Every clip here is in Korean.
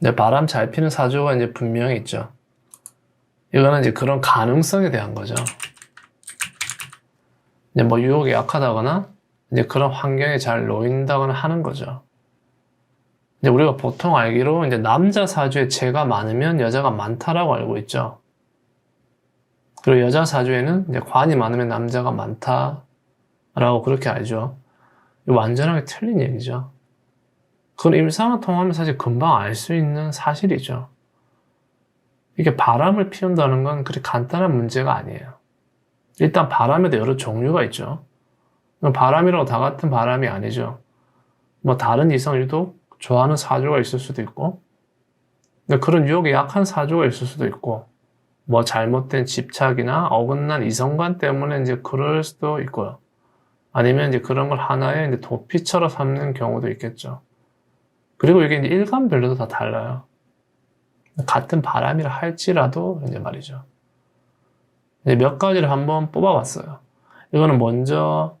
근데 바람 잘 피는 사주가 이제 분명히 있죠. 이거는 이제 그런 가능성에 대한 거죠. 이제 뭐 유혹이 약하다거나 이제 그런 환경에 잘 놓인다거나 하는 거죠. 이제 우리가 보통 알기로 이제 남자 사주에 재가 많으면 여자가 많다라고 알고 있죠. 그리고 여자 사주에는 이제 관이 많으면 남자가 많다라고 그렇게 알죠. 완전하게 틀린 얘기죠. 그건 일상을 통하면 사실 금방 알 수 있는 사실이죠. 이게 바람을 피운다는 건 그렇게 간단한 문제가 아니에요. 일단 바람에도 여러 종류가 있죠. 바람이라고 다 같은 바람이 아니죠. 뭐 다른 이성 유독 좋아하는 사주가 있을 수도 있고, 그런 유혹에 약한 사주가 있을 수도 있고, 뭐 잘못된 집착이나 어긋난 이성관 때문에 이제 그럴 수도 있고요. 아니면 이제 그런 걸 하나의 이제 도피처럼 삼는 경우도 있겠죠. 그리고 이게 이제 일관별로도 다 달라요. 같은 바람이라 할지라도 이제 말이죠. 이제 몇 가지를 한번 뽑아봤어요. 이거는 먼저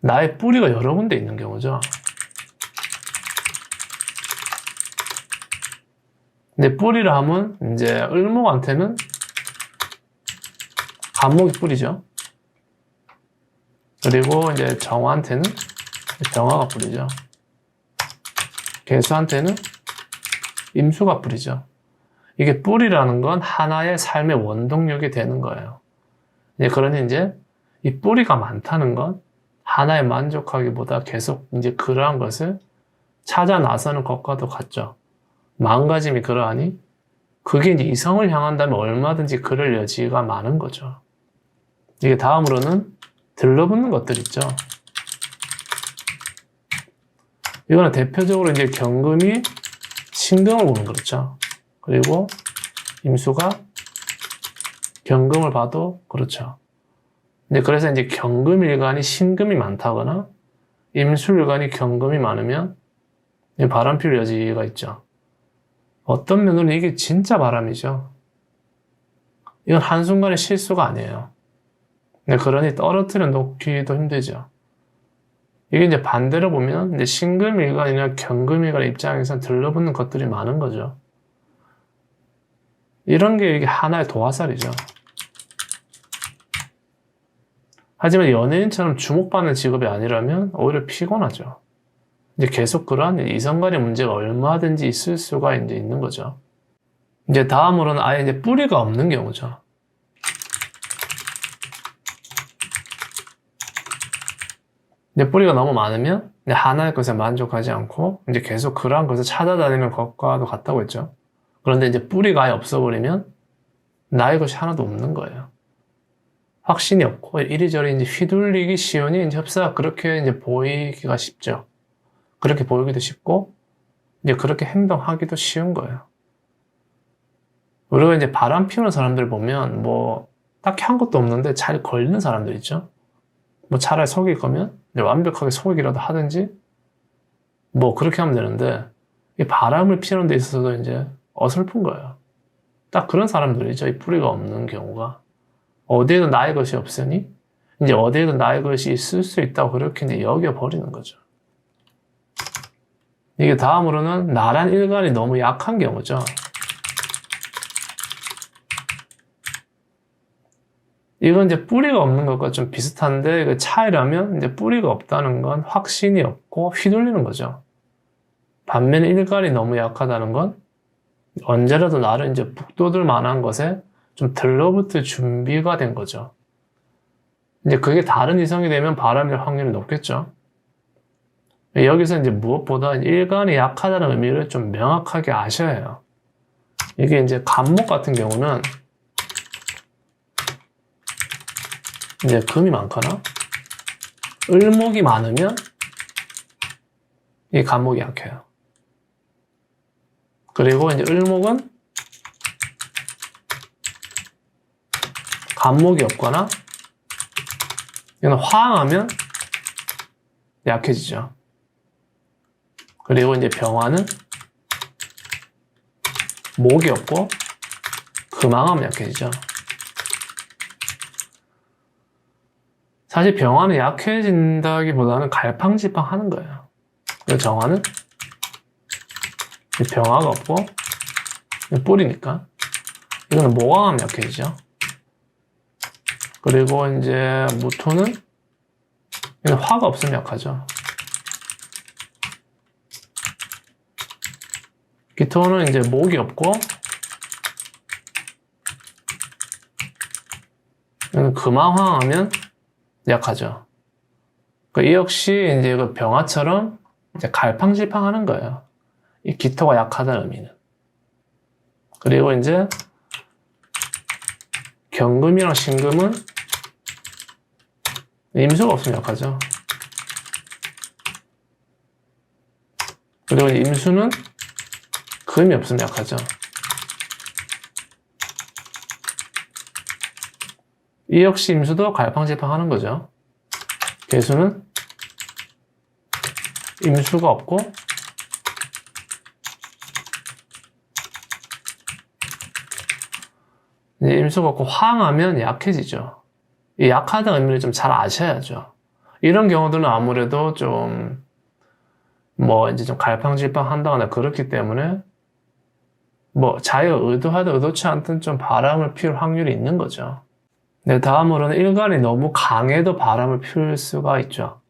나의 뿌리가 여러 군데 있는 경우죠. 근데 뿌리를 하면 이제 을목한테는 간목이 뿌리죠. 그리고 이제 정화한테는 병화가 뿌리죠. 개수한테는 임수가 뿌리죠. 이게 뿌리라는 건 하나의 삶의 원동력이 되는 거예요. 이제 그러니 이제 이 뿌리가 많다는 건 하나에 만족하기보다 계속 이제 그러한 것을 찾아 나서는 것과도 같죠. 마음가짐이 그러하니 그게 이제 이성을 향한다면 얼마든지 그럴 여지가 많은 거죠. 이게 다음으로는 들러붙는 것들 있죠. 이거는 대표적으로 이제 경금이 신금을 보면 그렇죠. 그리고 임수가 경금을 봐도 그렇죠. 이제 그래서 이제 경금일간이 신금이 많다거나 임수일간이 경금이 많으면 바람 필 여지가 있죠. 어떤 면으로는 이게 진짜 바람이죠. 이건 한순간의 실수가 아니에요. 그러니 떨어뜨려 놓기도 힘들죠. 이게 이제 반대로 보면 이제 신금일간이나 경금일간 입장에서 들러붙는 것들이 많은 거죠. 이런 게 이게 하나의 도화살이죠. 하지만 연예인처럼 주목받는 직업이 아니라면 오히려 피곤하죠. 이제 계속 그러한 이성 간의 문제가 얼마든지 있을 수가 이제 있는 거죠. 이제 다음으로는 아예 이제 뿌리가 없는 경우죠. 이제 뿌리가 너무 많으면 하나의 것에 만족하지 않고 이제 계속 그러한 것을 찾아다니는 것과도 같다고 했죠. 그런데 이제 뿌리가 아예 없어버리면 나의 것이 하나도 없는 거예요. 확신이 없고 이리저리 이제 휘둘리기 쉬우니 이제 흡사가 그렇게 이제 보이기가 쉽죠. 그렇게 보이기도 쉽고 이제 그렇게 행동하기도 쉬운 거예요. 우리가 이제 바람 피우는 사람들 보면 뭐 딱히 한 것도 없는데 잘 걸리는 사람들 있죠. 뭐 차라리 속일 거면 완벽하게 속이기라도 하든지 뭐 그렇게 하면 되는데 이 바람을 피우는 데 있어서도 이제 어설픈 거예요. 딱 그런 사람들이죠. 이 뿌리가 없는 경우가 어디에도 나의 것이 없으니 이제 어디에도 나의 것이 있을 수 있다고 그렇게 이제 여겨 버리는 거죠. 이게 다음으로는 나란 일간이 너무 약한 경우죠. 이건 이제 뿌리가 없는 것과 좀 비슷한데 그 차이라면 이제 뿌리가 없다는 건 확신이 없고 휘둘리는 거죠. 반면에 일간이 너무 약하다는 건 언제라도 나를 이제 북돋을 만한 것에 좀 들러붙을 준비가 된 거죠. 이제 그게 다른 이성이 되면 바람일 확률이 높겠죠. 여기서 이제 무엇보다 일간이 약하다는 의미를 좀 명확하게 아셔야 해요. 이게 이제 간목 같은 경우는 이제 금이 많거나 을목이 많으면 이 간목이 약해요. 그리고 이제 을목은 간목이 없거나 이건 화항하면 약해지죠. 그리고 이제 병화는 목이 없고 금항하면 약해지죠. 사실 병화는 약해진다기보다는 갈팡질팡 하는 거예요. 그리고 정화는 병화가 없고 뿌리니까 이거는 모강하면 약해지죠. 그리고 이제 무토는 이건 화가 없으면 약하죠. 기토는 이제 목이 없고 금화황하면 약하죠. 그이 역시 이제 그 병화처럼 이제 갈팡질팡하는 거예요. 이 기토가 약하다는 의미는. 그리고 이제 경금이랑 신금은 임수가 없으면 약하죠. 그리고 임수는 금이 없으면 약하죠. 이 역시 임수도 갈팡질팡 하는 거죠. 개수는 임수가 없고 임수가 없고 황하면 약해지죠. 이 약하다는 의미를 좀 잘 아셔야죠. 이런 경우들은 아무래도 좀, 뭐, 이제 좀 갈팡질팡 한다거나 그렇기 때문에, 뭐, 자기가 의도하든 의도치 않든 좀 바람을 피울 확률이 있는 거죠. 네, 다음으로는 일간이 너무 강해도 바람을 피울 수가 있죠.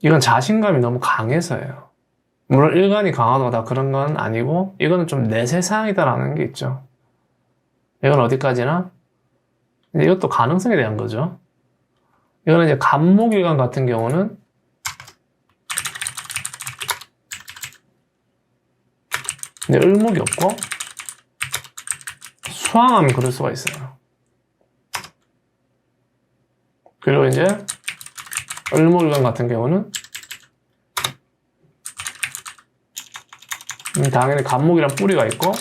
이건 자신감이 너무 강해서예요. 물론 일간이 강하다고 다 그런 건 아니고, 이거는 좀 내 세상이다라는 게 있죠. 이건 어디까지나? 이것도 가능성에 대한 거죠. 이거는 이제 간목일간 같은 경우는 을목이 없고 수항하면 그럴 수가 있어요. 그리고 이제 을목일간 같은 경우는 음, 당연히 간목이란 뿌리가 있고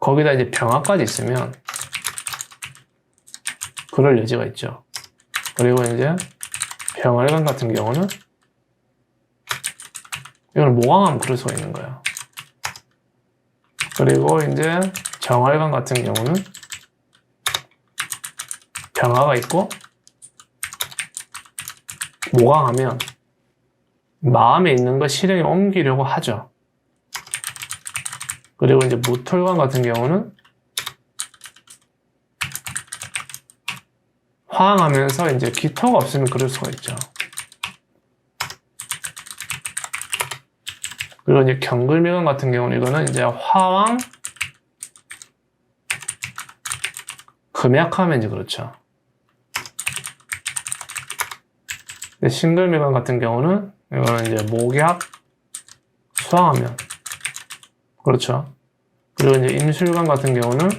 거기다 이제 병화까지 있으면 그럴 여지가 있죠. 그리고 이제 병활관 같은 경우는 이걸 모강하면 그럴 수가 있는 거예요. 그리고 이제 정활관 같은 경우는 병화가 있고 모강하면 마음에 있는 걸 실행에 옮기려고 하죠. 그리고 이제 무털관 같은 경우는 화항하면서 이제 기토가 없으면 그럴 수가 있죠. 그리고 이제 경글미관 같은 경우는 이거는 이제 화왕 금약하면 이제 그렇죠. 싱글미관 같은 경우는 이거는 이제 목약 수항하면 그렇죠. 그리고 이제 임술관 같은 경우는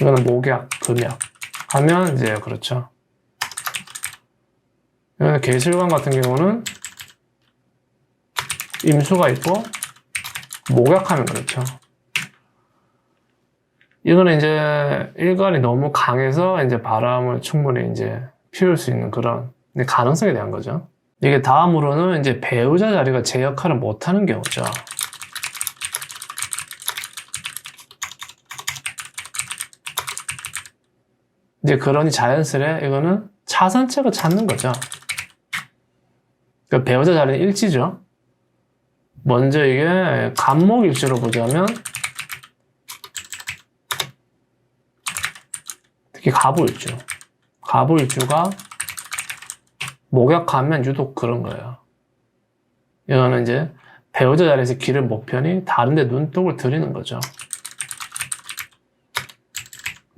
이거는 목약, 금약 하면 이제 그렇죠. 이거는 개술관 같은 경우는 임수가 있고 목약하면 그렇죠. 이거는 이제 일간이 너무 강해서 이제 바람을 충분히 이제 피울 수 있는 그런 가능성에 대한 거죠. 이게 다음으로는 이제 배우자 자리가 제 역할을 못하는 경우죠. 이제 그러니 자연스레 이거는 차선책을 찾는 거죠. 그 배우자 자리는 일지죠. 먼저 이게 간목일주로 보자면 특히 가부일주. 가부일주가 목약하면 유독 그런 거예요. 이거는 이제 배우자 자리에서 기를 목편이 다른데 눈독을 들이는 거죠.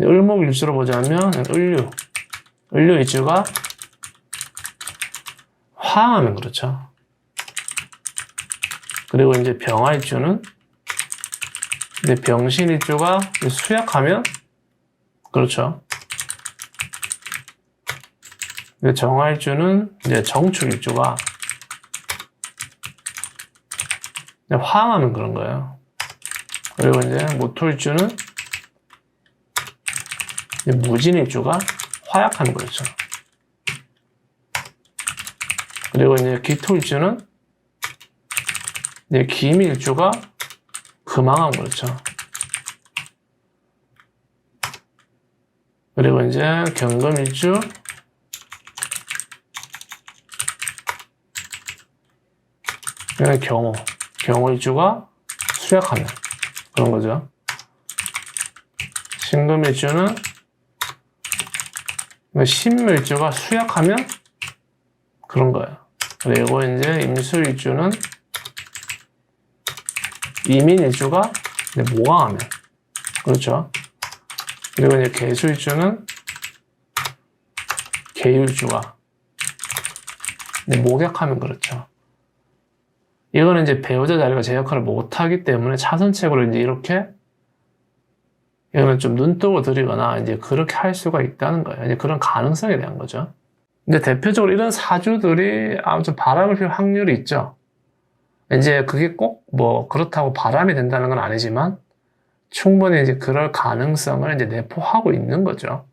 을목 일주로 보자면 을류, 을류 일주가 화하면 그렇죠. 그리고 이제 병화 일주는 이제 병신 일주가 수약하면 그렇죠. 정화일주는 이제 정축일주가 화하면 그런 거예요. 그리고 이제 모토일주는 무진일주가 화약하는 거죠. 그리고 이제 기토일주는 네, 근데 김일주가 그망한 거죠. 그리고 이제 경금일주 경호 경호일주가 수약하는 그런 거죠. 신금일주는 뭐 신물주가 수약하면 그런 거예요. 그리고 이제 임수일주는 이민 일주가 이제 모강하면 그렇죠. 그리고 이제 개수일주는 개율주가 이제 목약하면 그렇죠. 이거는 이제 배우자 자리가 제 역할을 못하기 때문에 차선책으로 이제 이렇게 이거는 좀 눈독을 들이거나 이제 그렇게 할 수가 있다는 거예요. 이제 그런 가능성에 대한 거죠. 이제 대표적으로 이런 사주들이 아무튼 바람을 필 확률이 있죠. 이제 그게 꼭 뭐 그렇다고 바람이 된다는 건 아니지만 충분히 이제 그럴 가능성을 이제 내포하고 있는 거죠.